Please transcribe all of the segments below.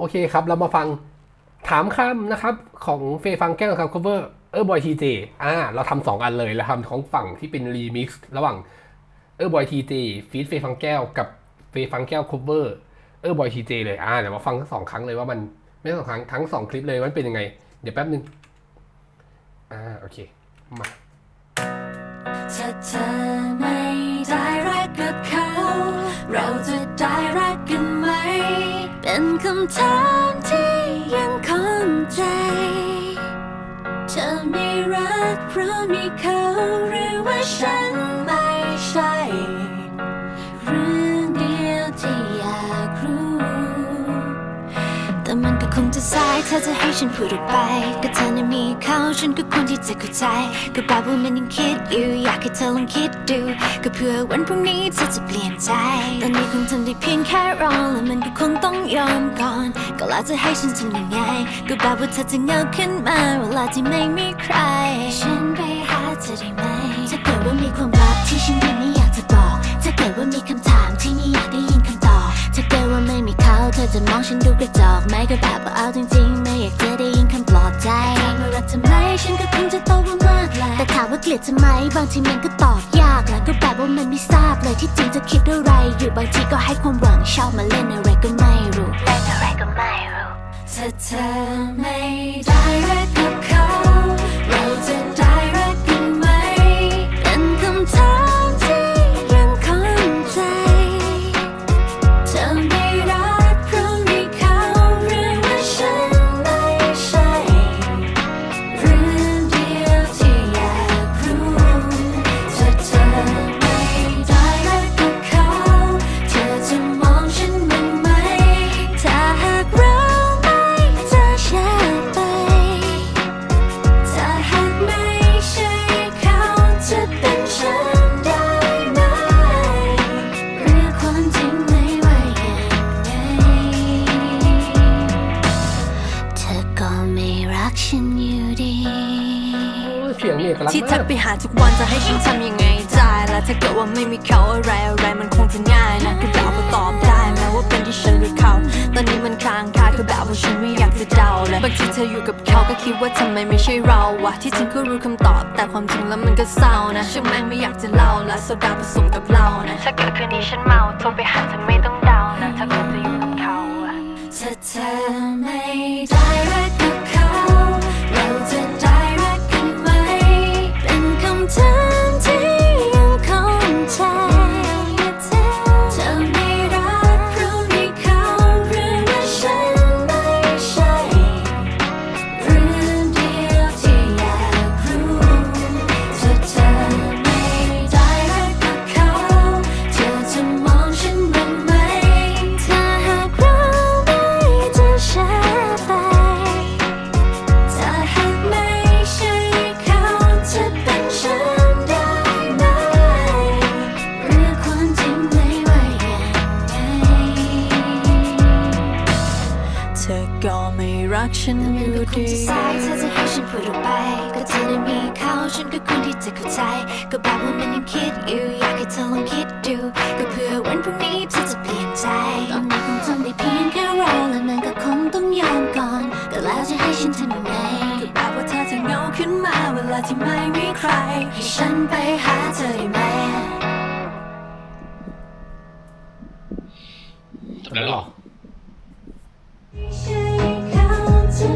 โอเคครับ เรามาฟังถามคำนะครับ ของเฟยฟังแก้วครับ cover เออบอยทีเจอ่า เราทำสองอันเลยเราทำของฝั่งที่เป็นรีมิกซ์ระหว่างเออบอยทีเจฟีดเฟยฟังแก้วกับเฟยฟังแก้ว cover เออบอยทีเจเลยอ่าเดี๋ยวมาฟังทั้งสองครั้งเลยว่ามันไม่สองครั้งทั้งสองคลิปเลยมันเป็นยังไง เดี๋ยวแป๊บนึงอ่าโอเคมาถ้าเธอไม่ได้รักกับเขา เราจะได้ เป็นคำถามที่ยังคงใจ เธอไม่รักเพราะมีเขาหรือว่าฉันไม่ใช่เรื่องเดียวที่อยากรู้ แต่มันก็คงจะสายถ้าจะให้ฉันพูดออกไป ก็เธอนั้นมีเขาฉันก็ควรที่จะเข้าใจ ก็แบบว่ามันยังคิดอยู่อยากให้เธอลองคิดดู ก็เพื่อวันพรุ่งนี้เธอจะเปลี่ยนใจ คงทำได้เพียงแค่รอแล้วมันก็คงต้องยอมก่อน ก็แล้วจะให้ฉันทำยังไง ก็แบบว่าเธอจะเหงาขึ้นมาเวลาที่ไม่มีใคร ฉันไปหาเธอได้ไหมถ้าเกิดว่ามีความลับที่ฉันยังไม่อยากจะบอกถ้าเกิดว่ามีคำถามที่ไม่อยากได้ยินคำตอบถ้าเกิดว่าไม่มีเขาเธอจะมองฉันดูกระจอกไหมก็แบบว่าเอาจริงๆ ไม่อยากจะได้ยินคำปลอบใจถามว่ารักทำไมฉันก็คงจะตอบว่ามากแหละแต่ถามว่าเกลียดทำไมบางทีมันก็ตอบยากแหละก็แบบว่ามันไม่ทราบ เลยที่จริงจะคิดอะไร อยู่บางทีก็ให้ความหวังชอบมาเล่นอะไรก็ไม่รู้ เล่นอะไรก็ไม่รู้ถ้าเธอไม่ไเสียงเนี่ยกำลังที่มาทักกไปหาทุกวันจะให้ฉันทำยังไงได้ล่ะถ้าเกิดว่าไม่มีเขาอะไรอะไรมันคงจะง่ายนะก็แบบว่าตอบได้แม้ว่าเป็นที่ฉันหรือเขา ตอนนี้มันค้างคาก็แบบว่าฉันไม่อยากจะเดาเลยบางทีเธออยู่กับเขาก็คิดว่าทำไมไม่ใช่เราวะที่จริงก็รู้คำตอบ แต่ความจริงแล้วมันก็เศร้านะช่างแม่งไม่อยากจะเล่าละโซดาผสมกับเหล้านะถ้าเกิดคืนนี้ฉันเมาโทรไปหาเธอไม่ต้องเดานะถ้าเกิดจะอยู่กับเขาอะถ้าเธอไม่ได้ ฉันอยู่ดีจะสายถ้าจะให้ฉันพูดออกไป ก็เธอนั้นมีเขาฉันก็ควรที่จะเข้าใจ ก็แบบว่ามันยังคิดอยู่อยากให้เธอลองคิดดูก็เพื่อวันพรุ่งนี้เธอจะเปลี่ยนใจตอนนี้คงทำได้เพียงแค่รอและมันก็คงต้องยอมก่อน ก็แล้วจะให้ฉันทำยังไงก็แบบว่าเธอจะเงาขึ้นมาเวลาที่ไม่มีใคร ให้ฉันไปหาเธอได้ไหมแล้วหรอ ก็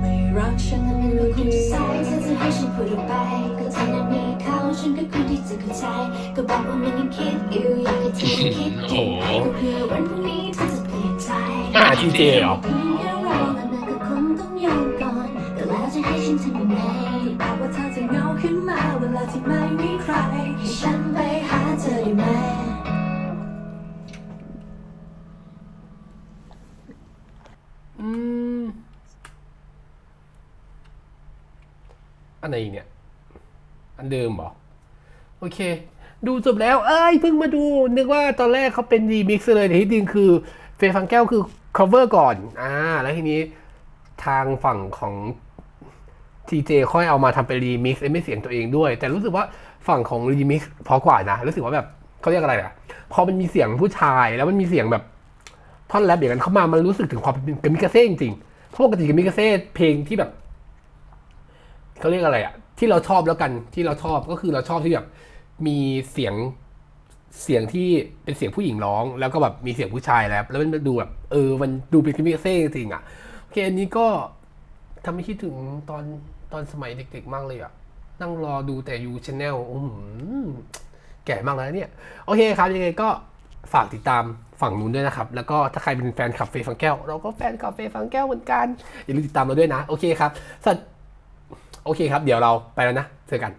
ไม่รักฉันมันอยู่ก็คงดีจะสายถ้าจะให้ฉันพูดออกไปก็เธอนั้นมีเขาฉันก็ควรที่จะเข้าใจก็บอกว่ามันยังคิดอยู่อยากให้เธอลองคิดโอ้ดูโหก็เพื่อวันพรุ่งนี้เธอจะเปลี่ยนใจมาหาทีเจเหรอ ขึ้นมาเวลาที่ไม่มีใครให้ฉันไปหาเธอได้ไหมอืมอันไหนอีกเนี่ย อันเดิมเหรอ โอเค ดูจบแล้ว เอ้ยเพิ่งมาดูนึกว่าตอนแรกเขาเป็นรีมิกซ์เลยแต่ที่จริงคือเฟยฟังแก้วคือ cover ก่อน อ่า แล้วทีนี้ทางฝั่งของ ทีเจค่อยเอามาทำเป็นรีมิกซ์ไม่เสียงตัวเองด้วย แต่รู้สึกว่าฝั่งของรีมิกซ์พอกว่านะ รู้สึกว่าแบบเขาเรียกอะไรอะพอมันมีเสียงผู้ชายแล้วมันมีเสียงแบบท่อนแรปอย่างนั้นเข้ามามันรู้สึกถึงความเป็นกามิกาเซ่จริงๆเพราะปกติกามิกาเซ่เพลงที่แบบเขาเรียกอะไรอะที่เราชอบแล้วกันที่เราชอบก็คือเราชอบที่แบบมีเสียงเสียงที่เป็นเสียงผู้หญิงร้อง แล้วก็แบบมีเสียงผู้ชายแล้วแล้วมันดูแบบเออมันดูเป็นคิมิเซ่จริงๆอะโอเคอันนี้ก็ทำให้คิดถึงตอน ตอนสมัยเด็กๆมากเลยอะ นั่งรอดูแต่ยูชแนลอืมแก่มากแล้วเนี่ย โอเคครับยังไงก็ฝากติดตามฝั่งนู้นด้วยนะครับ แล้วก็ถ้าใครเป็นแฟนคลับเฟยฟังแก้ว เราก็แฟนคลับเฟยฟังแก้วเหมือนกัน อย่าลืมติดตามเราด้วยนะ โอเคครับสัตโอเคครับ เดี๋ยวเราไปแล้วนะ เจอกัน